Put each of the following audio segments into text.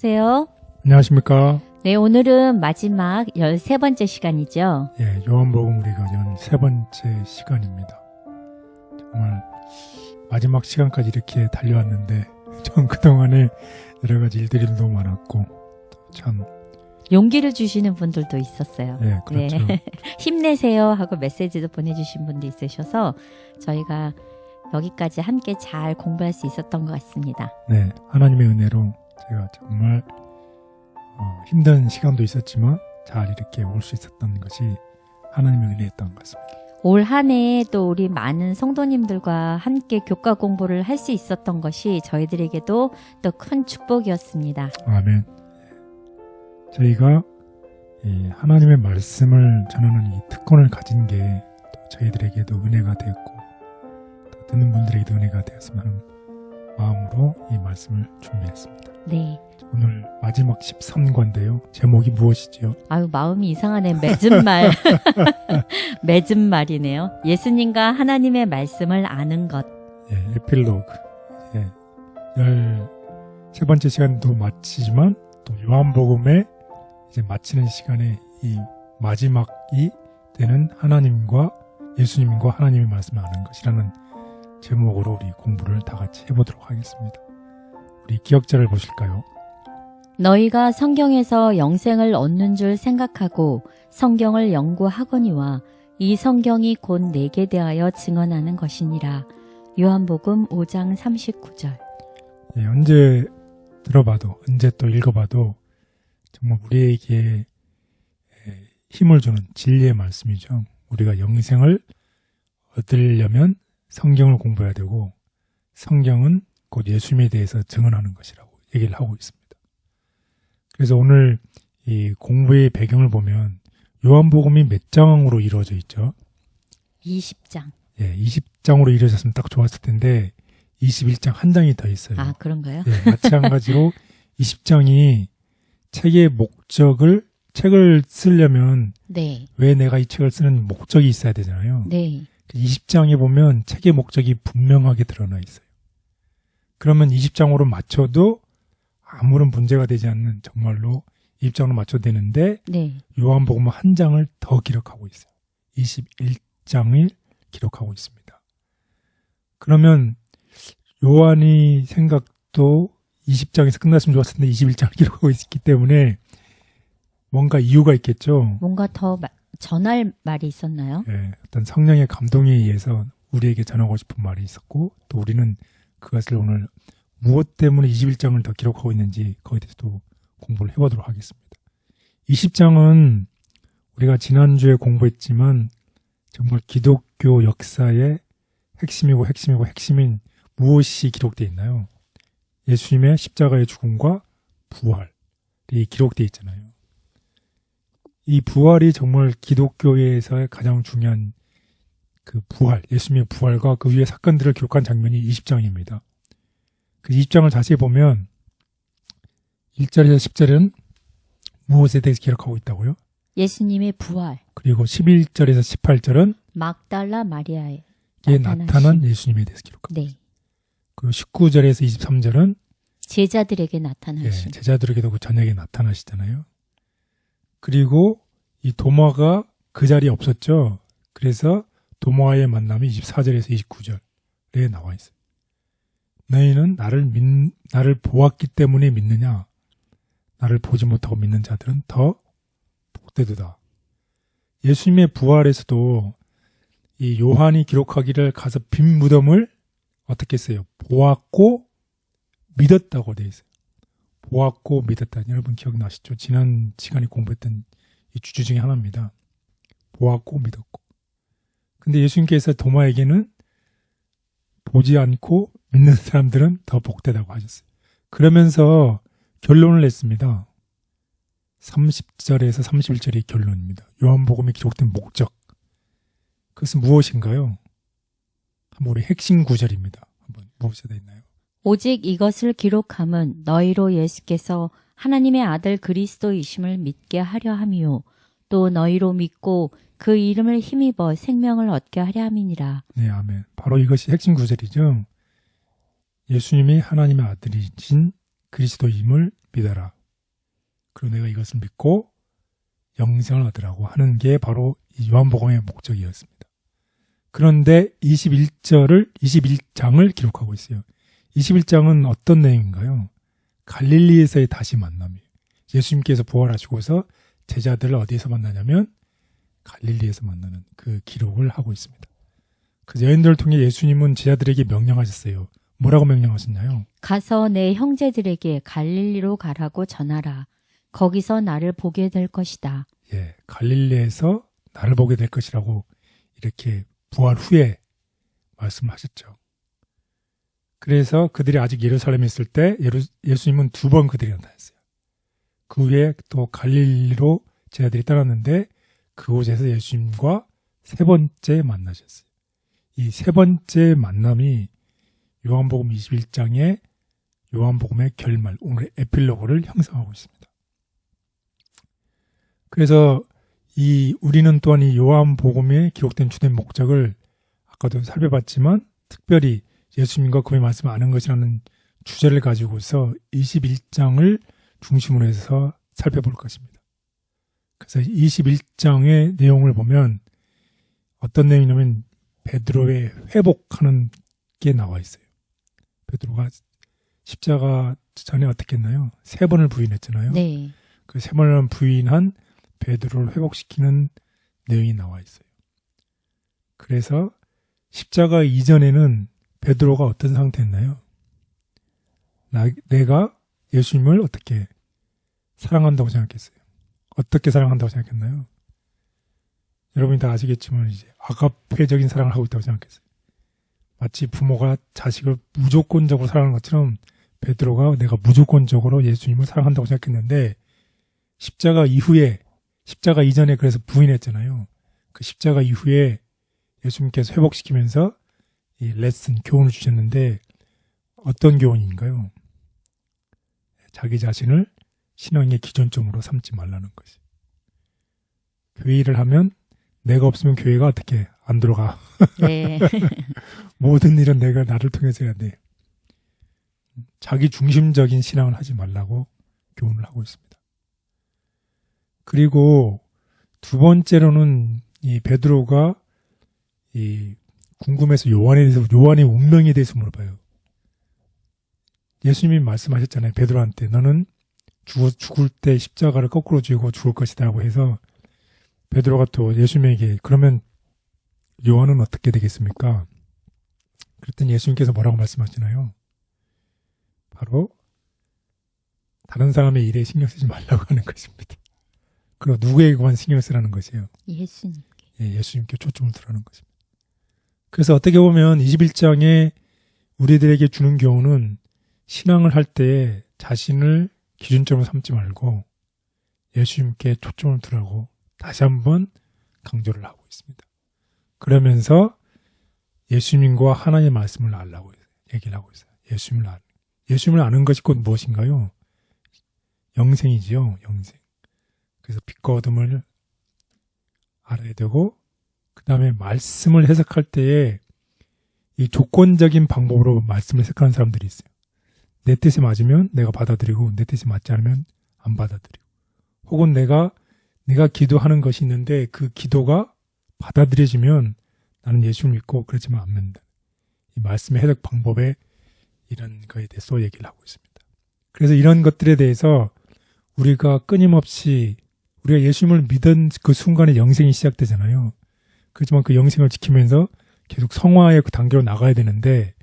안녕하세요. 안녕하십니까. 네, 오늘은 마지막 13번째 시간이죠. 예, 요한복음 우리가 연세 번째 시간입니다. 정말 마지막 시간까지 이렇게 달려왔는데, 전 그동안에 여러 가지 일들이 너무 많았고, 또 참, 용기를 주시는 분들도 있었어요. 예, 그렇죠. 네. 힘내세요 하고 메시지도 보내주신 분도 있으셔서 저희가 여기까지 함께 잘 공부할 수 있었던 것 같습니다. 네, 하나님의 은혜로 제가 정말 어, 힘든 시간도 있었지만 잘 이렇게 올 수 있었던 것이 하나님의 은혜였던 것 같습니다. 올 한 해 또 우리 많은 성도님들과 함께 교과 공부를 할 수 있었던 것이 저희들에게도 또 큰 축복이었습니다. 아멘. 예. 저희가 이 하나님의 말씀을 전하는 이 특권을 가진 게또 저희들에게도 은혜가 되었고 또 듣는 분들에게도 은혜가 되었으면 하는 마음으로 이 말씀을 준비했습니다. 네. 오늘 마지막 13과인데요. 제목이 무엇이지요? 아유, 마음이 이상하네. 맺은 말. 맺은 말이네요. 예수님과 하나님의 말씀을 아는 것. 예, 에필로그. 예, 열세 번째 시간도 마치지만 또 요한복음의 이제 마치는 시간에 이 마지막이 되는 하나님과 예수님과 하나님의 말씀을 아는 것이라는 제목으로 우리 공부를 다 같이 해보도록 하겠습니다. 우리 기억자를 보실까요? 너희가 성경에서 영생을 얻는 줄 생각하고 성경을 연구하거니와 이 성경이 곧 내게 대하여 증언하는 것이니라. 요한복음 5장 39절. 예, 언제 들어봐도 언제 또 읽어봐도 정말 우리에게 예, 힘을 주는 진리의 말씀이죠. 우리가 영생을 얻으려면 성경을 공부해야 되고 성경은 곧 예수님에 대해서 증언하는 것이라고 얘기를 하고 있습니다. 그래서 오늘 이 공부의 배경을 보면 요한복음이 몇 장으로 이루어져 있죠? 20장. 예, 20장으로 이루어졌으면 딱 좋았을 텐데 21장 한 장이 더 있어요. 아, 그런가요? 예, 마찬가지로 20장이 책의 목적을 책을 쓰려면 네. 왜 내가 이 책을 쓰는 목적이 있어야 되잖아요. 네. 20장에 보면 책의 목적이 분명하게 드러나 있어요. 그러면 20장으로 맞춰도 아무런 문제가 되지 않는 정말로 20장으로 맞춰도 되는데 네. 요한복음은 한 장을 더 기록하고 있어요. 21장을 기록하고 있습니다. 그러면 요한이 생각도 20장에서 끝났으면 좋았을 텐데 21장을 기록하고 있기 때문에 뭔가 이유가 있겠죠. 뭔가 더 마- 전할 말이 있었나요? 예, 어떤 성령의 감동에 의해서 우리에게 전하고 싶은 말이 있었고 또 우리는 그것을 오늘 무엇 때문에 21장을 더 기록하고 있는지 거기에 대해서도 공부를 해보도록 하겠습니다. 20장은 우리가 지난주에 공부했지만 정말 기독교 역사의 핵심이고 핵심이고 핵심인 무엇이 기록되어 있나요? 예수님의 십자가의 죽음과 부활이 기록되어 있잖아요. 이 부활이 정말 기독교에서의 가장 중요한 그 부활, 예수님의 부활과 그 위에 사건들을 기록한 장면이 20장입니다. 그 20장을 자세히 보면 1절에서 10절은 무엇에 대해서 기록하고 있다고요? 예수님의 부활. 그리고 11절에서 18절은 막달라 마리아의 이게 나타나심. 나타난 예수님에 대해서 기록합니다. 네. 그리고 19절에서 23절은 제자들에게 예, 나타나신. 제자들에게도 그 저녁에 나타나시잖아요. 그리고 이 도마가 그 자리에 없었죠. 그래서 도마와의 만남이 24절에서 29절에 나와 있어요. 너희는 나를 믿, 나를 보았기 때문에 믿느냐? 나를 보지 못하고 믿는 자들은 더 복되도다. 예수님의 부활에서도 이 요한이 기록하기를 가서 빈 무덤을 어떻게 했어요? 보았고 믿었다고 돼 있어요. 보았고 믿었다. 여러분 기억나시죠? 지난 시간에 공부했던 이 주주 중에 하나입니다. 보았고 믿었고. 근데 예수님께서 도마에게는 보지 않고 믿는 사람들은 더 복되다고 하셨어요. 그러면서 결론을 냈습니다. 30절에서 31절이 결론입니다. 요한복음에 기록된 목적. 그것은 무엇인가요? 한번 우리 핵심 구절입니다. 한번 무엇이 되어 있나요? 오직 이것을 기록함은 너희로 예수께서 하나님의 아들 그리스도이심을 믿게 하려 함이요. 또 너희로 믿고 그 이름을 힘입어 생명을 얻게 하려 함이니라. 네, 아멘. 바로 이것이 핵심 구절이죠. 예수님이 하나님의 아들이신 그리스도임을 믿어라. 그리고 내가 이것을 믿고 영생을 얻으라고 하는 게 바로 이 요한복음의 목적이었습니다. 그런데 21절을 21장을 기록하고 있어요. 21장은 어떤 내용인가요? 갈릴리에서의 다시 만남이에요. 예수님께서 부활하시고서 제자들을 어디에서 만나냐면 갈릴리에서 만나는 그 기록을 하고 있습니다. 그 여인들을 통해 예수님은 제자들에게 명령하셨어요. 뭐라고 명령하셨나요? 가서 내 형제들에게 갈릴리로 가라고 전하라. 거기서 나를 보게 될 것이다. 예, 갈릴리에서 나를 보게 될 것이라고 이렇게 부활 후에 말씀하셨죠. 그래서 그들이 아직 예루살렘에 있을 때 예루, 예수 님은 두 번 그들이 나타났어요. 그 후에 또 갈릴리로 제자들이 따랐는데 그곳에서 예수님과 세 번째 만나셨어요. 이 세 번째 만남이 요한복음 21장의 요한복음의 결말, 오늘의 에필로그를 형성하고 있습니다. 그래서 이 우리는 또한 이 요한복음에 기록된 주된 목적을 아까도 살펴봤지만 특별히 예수님과 그의 말씀을 아는 것이라는 주제를 가지고서 21장을 중심으로 해서 살펴볼 것입니다. 그래서 21장의 내용을 보면 어떤 내용이냐면 베드로의 회복하는 게 나와 있어요. 베드로가 십자가 전에 어떻게 했나요? 세 번을 부인했잖아요. 네. 그 세 번을 부인한 베드로를 회복시키는 내용이 나와 있어요. 그래서 십자가 이전에는 베드로가 어떤 상태였나요? 나, 내가 예수님을 어떻게 사랑한다고 생각했어요? 어떻게 사랑한다고 생각했나요? 여러분이 다 아시겠지만 이제 아가페적인 사랑을 하고 있다고 생각했어요. 마치 부모가 자식을 무조건적으로 사랑하는 것처럼 베드로가 내가 무조건적으로 예수님을 사랑한다고 생각했는데 십자가 이후에 십자가 이전에 그래서 부인했잖아요. 그 십자가 이후에 예수님께서 회복시키면서 이 레슨 교훈을 주셨는데 어떤 교훈인가요? 자기 자신을 신앙의 기준점으로 삼지 말라는 것이. 교회 일을 하면 내가 없으면 교회가 어떻게 안 들어가. 네. 모든 일은 내가 나를 통해서 해야 돼. 자기 중심적인 신앙을 하지 말라고 교훈을 하고 있습니다. 그리고 두 번째로는 이 베드로가 이 궁금해서 요한에 대해서 요한의 운명에 대해서 물어봐요. 예수님이 말씀하셨잖아요. 베드로한테 너는 죽, 죽을 때 십자가를 거꾸로 쥐고 죽을 것이다라고 해서 베드로가 또 예수님에게 그러면 요한은 어떻게 되겠습니까? 그랬더니 예수님께서 뭐라고 말씀하시나요? 바로 다른 사람의 일에 신경 쓰지 말라고 하는 것입니다. 그리고 누구에게만 신경 쓰라는 것이에요. 예수님. 예, 예수님께 초점을 두라는 것입니다. 그래서 어떻게 보면 21장에 우리들에게 주는 교훈은 신앙을 할 때 자신을 기준점으로 삼지 말고 예수님께 초점을 두라고 다시 한번 강조를 하고 있습니다. 그러면서 예수님과 하나님의 말씀을 알라고 얘기를 하고 있어요. 예수님을 알, 예수님을 아는 것이 곧 무엇인가요? 영생이지요, 영생. 그래서 빛과 어둠을 알아야 되고, 그 다음에 말씀을 해석할 때에 이 조건적인 방법으로 말씀을 해석하는 사람들이 있어요. 내 뜻이 맞으면 내가 받아들이고, 내 뜻이 맞지 않으면 안 받아들이고. 혹은 내가, 내가 기도하는 것이 있는데 그 기도가 받아들여지면 나는 예수를 믿고 그렇지만 안 믿는다. 이 말씀의 해석 방법에 이런 거에 대해서 얘기를 하고 있습니다. 그래서 이런 것들에 대해서 우리가 끊임없이 우리가 예수님을 믿은 그 순간에 영생이 시작되잖아요. 그렇지만 그 영생을 지키면서 계속 성화의 그 단계로 나가야 되는데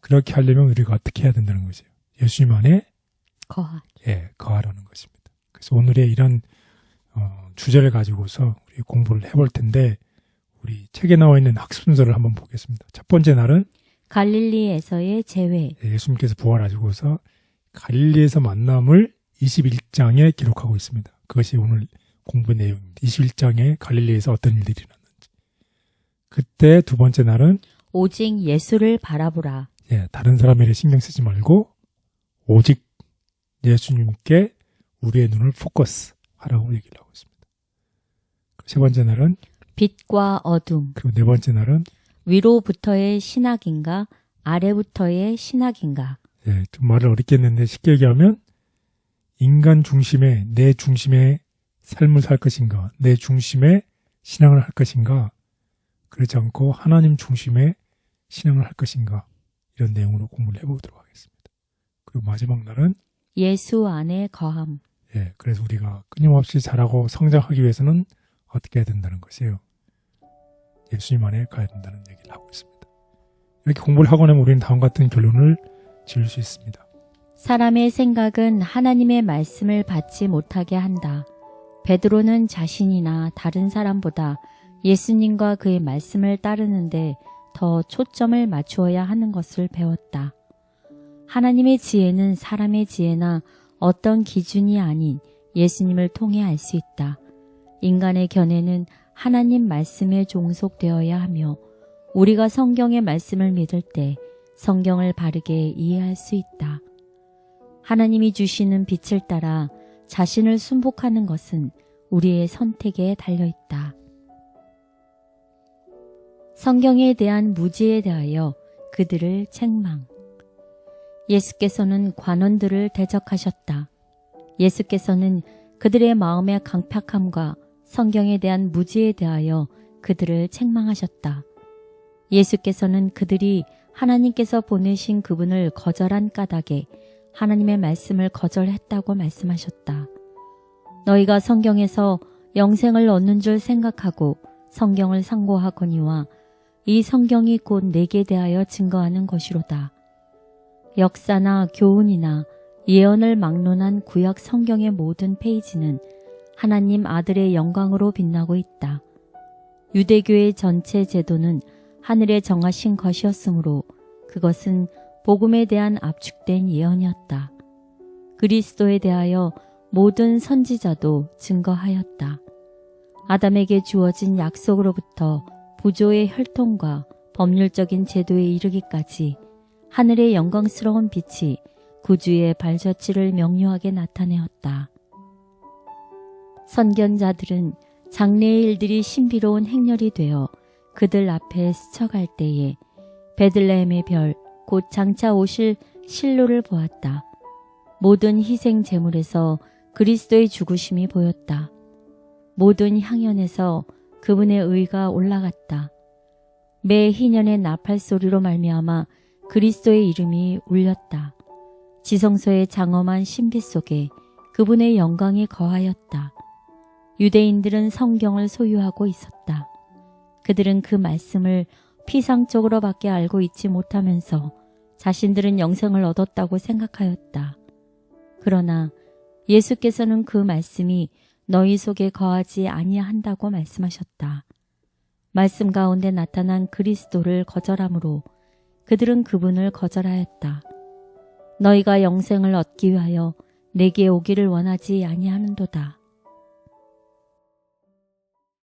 그렇게 하려면 우리가 어떻게 해야 된다는 거죠. 예수님 안에 거하. 예, 거하라는 것입니다. 그래서 오늘의 이런 어, 주제를 가지고서 우리 공부를 해볼 텐데 우리 책에 나와 있는 학습 순서를 한번 보겠습니다. 첫 번째 날은 갈릴리에서의 재회. 예수님께서 부활하시고서 갈릴리에서 만남을 21장에 기록하고 있습니다. 그것이 오늘 공부 내용입니다. 21장에 갈릴리에서 어떤 일들이 일어났는지. 그때 두 번째 날은 오직 예수를 바라보라. 예, 다른 사람의 일에 신경 쓰지 말고 오직 예수님께 우리의 눈을 포커스 하라고 얘기를 하고 있습니다. 세 번째 날은 빛과 어둠. 그리고 네 번째 날은 위로부터의 신학인가 아래부터의 신학인가. 예, 좀 말을 어렵게 했는데 쉽게 얘기하면 인간 중심의 내 중심의 삶을 살 것인가, 내 중심의 신앙을 할 것인가, 그렇지 않고 하나님 중심의 신앙을 할 것인가, 이런 내용으로 공부를 해보도록 하겠습니다. 그리고 마지막 날은, 예수 안에 거함. 예, 그래서 우리가 끊임없이 자라고 성장하기 위해서는 어떻게 해야 된다는 것이에요. 예수님 안에 가야 된다는 얘기를 하고 있습니다. 이렇게 공부를 하고 나면 우리는 다음 같은 결론을 지을 수 있습니다. 사람의 생각은 하나님의 말씀을 받지 못하게 한다. 베드로는 자신이나 다른 사람보다 예수님과 그의 말씀을 따르는데 더 초점을 맞추어야 하는 것을 배웠다. 하나님의 지혜는 사람의 지혜나 어떤 기준이 아닌 예수님을 통해 알 수 있다. 인간의 견해는 하나님 말씀에 종속되어야 하며 우리가 성경의 말씀을 믿을 때 성경을 바르게 이해할 수 있다. 하나님이 주시는 빛을 따라 자신을 순복하는 것은 우리의 선택에 달려 있다. 성경에 대한 무지에 대하여 그들을 책망. 예수께서는 관원들을 대적하셨다. 예수께서는 그들의 마음의 강팍함과 성경에 대한 무지에 대하여 그들을 책망하셨다. 예수께서는 그들이 하나님께서 보내신 그분을 거절한 까닭에 하나님의 말씀을 거절했다고 말씀하셨다. 너희가 성경에서 영생을 얻는 줄 생각하고 성경을 상고하거니와 이 성경이 곧 내게 대하여 증거하는 것이로다. 역사나 교훈이나 예언을 막론한 구약 성경의 모든 페이지는 하나님 아들의 영광으로 빛나고 있다. 유대교의 전체 제도는 하늘에 정하신 것이었으므로 그것은 복음에 대한 압축된 예언이었다. 그리스도에 대하여 모든 선지자도 증거하였다. 아담에게 주어진 약속으로부터 부조의 혈통과 법률적인 제도에 이르기까지 하늘의 영광스러운 빛이 구주의 발자취를 명료하게 나타내었다. 선견자들은 장래의 일들이 신비로운 행렬이 되어 그들 앞에 스쳐갈 때에 베들레헴의 별, 곧 장차 오실 실로를 보았다. 모든 희생 제물에서 그리스도의 죽으심이 보였다. 모든 향연에서 그분의 의가 올라갔다. 매 희년의 나팔 소리로 말미암아 그리스도의 이름이 울렸다. 지성소의 장엄한 신비 속에 그분의 영광이 거하였다. 유대인들은 성경을 소유하고 있었다. 그들은 그 말씀을 피상적으로밖에 알고 있지 못하면서 자신들은 영생을 얻었다고 생각하였다. 그러나 예수께서는 그 말씀이 너희 속에 거하지 아니한다고 말씀하셨다. 말씀 가운데 나타난 그리스도를 거절함으로 그들은 그분을 거절하였다. 너희가 영생을 얻기 위하여 내게 오기를 원하지 아니하는도다.